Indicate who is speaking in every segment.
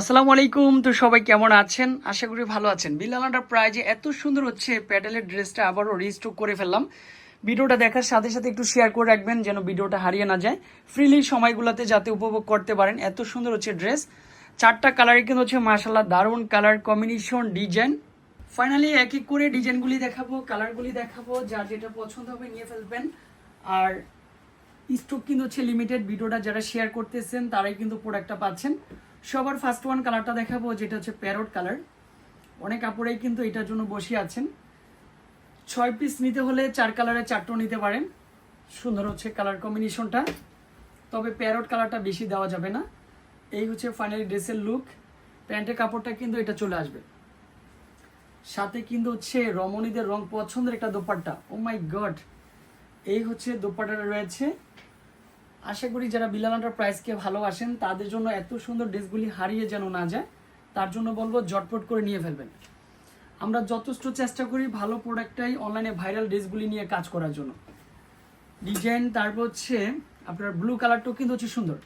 Speaker 1: আসসালামু আলাইকুম, তো সবাই কেমন আছেন? আশা করি ভালো আছেন। বিলাল প্রায় যে এত সুন্দর হচ্ছে, প্যাডেলের ড্রেসটা আবারও রিস্টক করে ফেললাম। ভিডিওটা দেখার সাথে সাথে একটু শেয়ার করে রাখবেন, যেন ভিডিওটা হারিয়ে না যায়। ফ্রিলি সময়গুলোতে যাতে উপভোগ করতে পারেন, এত সুন্দর হচ্ছে ড্রেস চারটা কালারই কিন্তু হচ্ছে মার্শাল্লাহ দারুণ কালার কম্বিনেশন ডিজাইন ফাইনালি এক এক করে ডিজাইনগুলি দেখাবো কালারগুলি দেখাবো, যার যেটা পছন্দ হবে নিয়ে ফেলবেন। আর স্টক কিন্তু হচ্ছে লিমিটেড ভিডিওটা যারা শেয়ার করতেছেন, তারাই কিন্তু প্রোডাক্টটা পাচ্ছেন। সবার ফার্স্ট ওয়ান কালারটা দেখাবো, যেটা হচ্ছে প্যারট কালার অনেক কাপড়েই কিন্তু এটার জন্য বসে আছেন। ছয় পিস নিতে হলে চার কালারের চারটো নিতে পারেন। সুন্দর হচ্ছে কালার কম্বিনেশনটা তবে প্যারট কালারটা বেশি দেওয়া যাবে না। এই হচ্ছে ফাইনালি ড্রেসের লুক প্যান্টের কাপড়টা কিন্তু এটা চলে আসবে। সাথে কিন্তু হচ্ছে রমণীদের রং পছন্দের একটা দোপাট্টা। ও মাই গড এই হচ্ছে দোপাট্টাটা রয়েছে। আশা করি যারা বিলালান্টার প্রাইসকে ভালোবাসেন, তাদের জন্য এত সুন্দর ড্রেসগুলি হারিয়ে যেন না যায়, তার জন্য বলব জটপট করে নিয়ে ফেলবেন। আমরা যথেষ্ট চেষ্টা করি ভালো প্রোডাক্টটাই অনলাইনে ভাইরাল ড্রেসগুলি নিয়ে কাজ করার জন্য। ডিজাইন, তারপর হচ্ছে আপনার ব্লু কালারটাও কিন্তু হচ্ছে সুন্দর।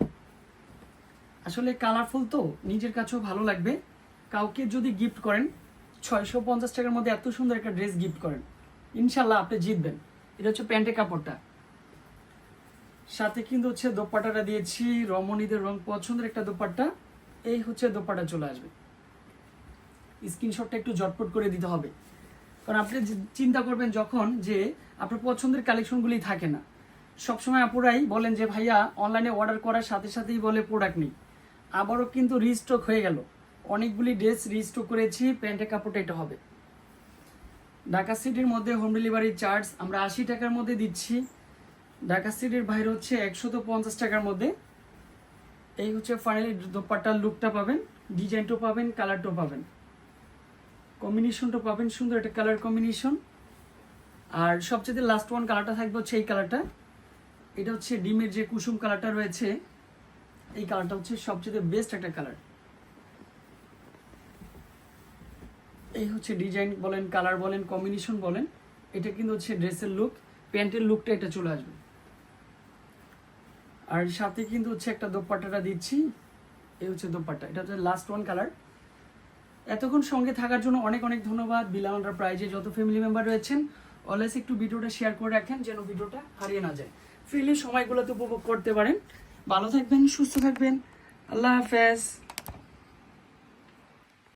Speaker 1: আসলে কালারফুল তো, নিজের কাছেও ভালো লাগবে। কাউকে যদি গিফট করেন, ছয়শো পঞ্চাশ টাকার মধ্যে এত সুন্দর একটা ড্রেস গিফট করেন, ইনশাল্লাহ আপনি জিতবেন। এটা হচ্ছে প্যান্টের কাপড়টা। সাথে কিন্তু হচ্ছে দোপাট্টাটা দিয়েছি, রমণীদের রং পছন্দের একটা দোপাট্টা। এই হচ্ছে দোপাট্টা চলে আসবে। স্ক্রিনশটটা একটু জটপট করে দিতে হবে। কারণ আপনি চিন্তা করবেন যখন যে আপনার পছন্দের কালেকশনগুলি থাকে না, সবসময় আপুরাই বলেন যে, ভাইয়া অনলাইনে অর্ডার করার সাথে সাথেই বলে প্রোডাক্ট নেই। আবারও কিন্তু রিস্টক হয়ে গেল। অনেকগুলি ড্রেস রিস্টক করেছি, প্যান্টের কাপড়টা এটা হবে। ঢাকা সিটির মধ্যে হোম ডেলিভারি চার্জ আমরা আশি টাকার মধ্যে দিচ্ছি। ঢাকা সিটির বাইরে হচ্ছে একশত পঞ্চাশ টাকার মধ্যে। এই হচ্ছে ফাইনালি দোপাট্টার লুকটা পাবেন ডিজাইনটাও পাবেন কালারটাও পাবেন। কম্বিনেশনটা পাবেন, সুন্দর একটা কালার কম্বিনেশন আর সবচেয়ে লাস্ট ওয়ান কালারটা থাকবে হচ্ছে এই কালারটা এটা হচ্ছে ডিমের যে কুসুম কালারটা রয়েছে, এই কালারটা হচ্ছে সবচেয়ে বেস্ট একটা কালার এই হচ্ছে ডিজাইন বলেন কালার বলেন কম্বিনেশন বলেন, এটা কিন্তু হচ্ছে ড্রেসের লুক প্যান্টের লুকটা এটা চলে আসবে। আর সাথে কিন্তু হচ্ছে একটা দোপাট্টাটা দিচ্ছি। এই হচ্ছে দোপাট্টা। এটা হচ্ছে লাস্ট ওয়ান কালার এতক্ষণ সঙ্গে থাকার জন্য অনেক অনেক ধন্যবাদ। বিলাউন্ডার প্রাইজে যত ফ্যামিলি মেম্বার রয়েছেন অলওয়েজ একটু ভিডিওটা শেয়ার করে রাখেন যেন ভিডিওটা হারিয়ে না যায়। ফ্রিলি সময়গুলোতে উপভোগ করতে পারেন। ভালো থাকবেন, সুস্থ থাকবেন। আল্লাহ হাফেজ।